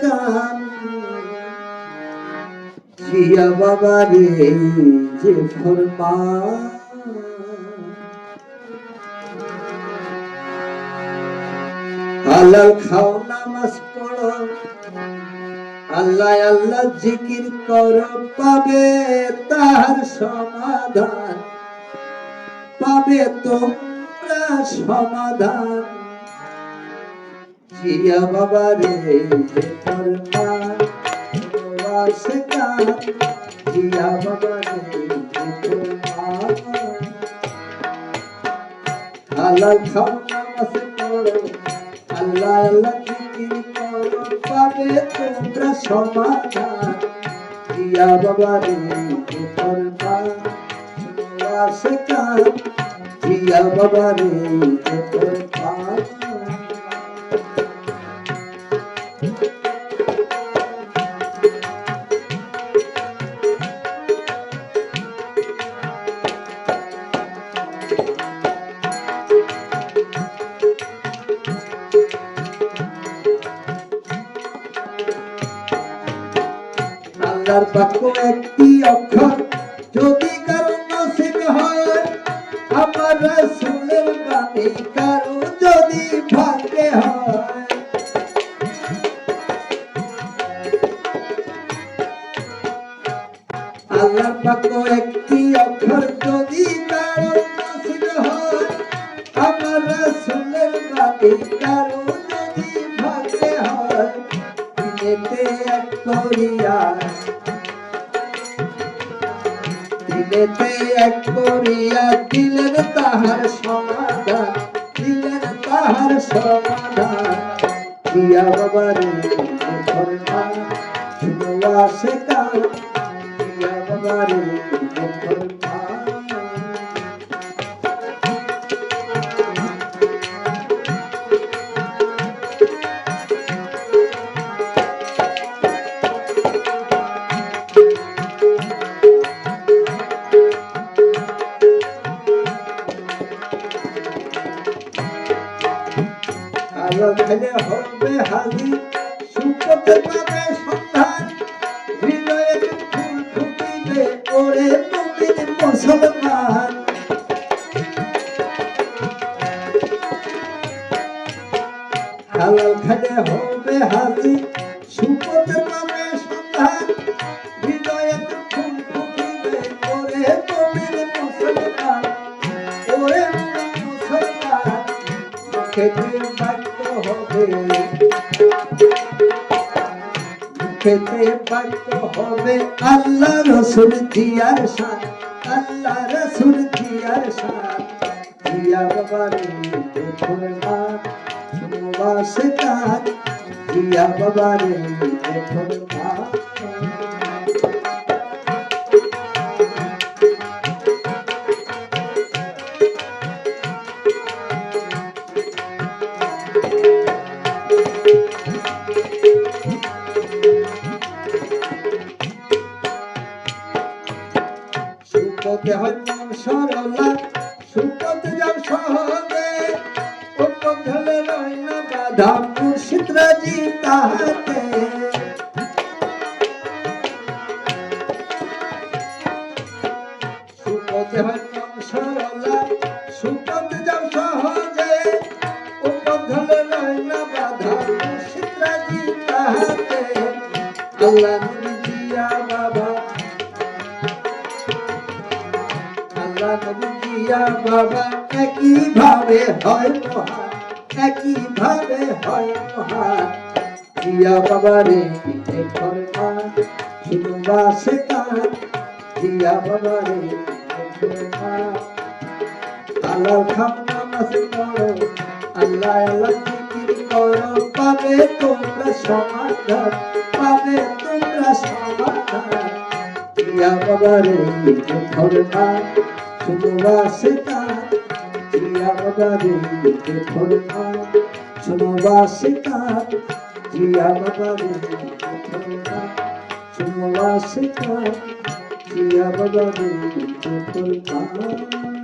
কান জিয়া বাবা রে যে খাও নামাজ পড়ো আল্লাহ আল্লাহ জিকির করো, পাবে তার সমাধান। পাবে তোমরা সমাধান। জিয়া বাবা রে জিয়া বাবা রে হালাল আল্লাহ আল্লাহ পাবে তোমরা সমাধান জিয়া বাবা রে জিয়া বাবা রে যে ফরমান আল্লাহর বাক্য একটি অক্ষর, যদি কারও নসিব হয়, আমার রাসূলের বাণী কারও যদি ভাগ্যে হয়। আল্লাহর বাক্য একটি দিলেতে এক করিয়া দিলেন তাহার সমাধান, দিলেন তাহার সমাধান। দিয়া বাবারে সে কান দিয়া বাবারে খেলে হবে হাজি সুপথে পাবে সন্ধান হৃদয়ে ফুল ফুটিবে ওরে মুমিন মুসলমান হালাল খেলে হবে হাজি সুপথে পাবে সন্ধান হৃদয়ে ফুল ফুটিবে ওরে মুমিন মুসলমান ওরে মুমিন মুসলমান হবে হবে আল্লাহ রসুল জিয়ার সাথ, আল্লাহ রসুল জিয়ার সাথ। জিয়া বাবারে দেখুন মা শুনবা সে কাজ জিয়া বাবারে দেখুন সরলা, সুপথে যাও সহজে ও পথলে রই না বাধা, মুর্শিদ রাজি তাহাতে। সুপথে হইতাম সরলা, সুপথে যাও সহজে ও পথলে রই না বাধা, মুর্শিদ নবী দিয়া বাবা একই ভাবে হয় রে পিঠে ফরমান শুনবা সে কান দিয়া বাবা রে আল্লাহ খাম নামাজ পড়ো আল্লাহ আল্লাহ জিকির করো পাবে তোমরা সমাধান পাবে তোমরা সমাধান দিয়া বাবা রে পিঠে শোনো বাসিতা প্রিয়ামদারি বুকে ধরে না শোনো বাসিতা প্রিয়ামদারি বুকে ধরে না শোনো বাসিতা প্রিয়ামদারি বুকে ধরে না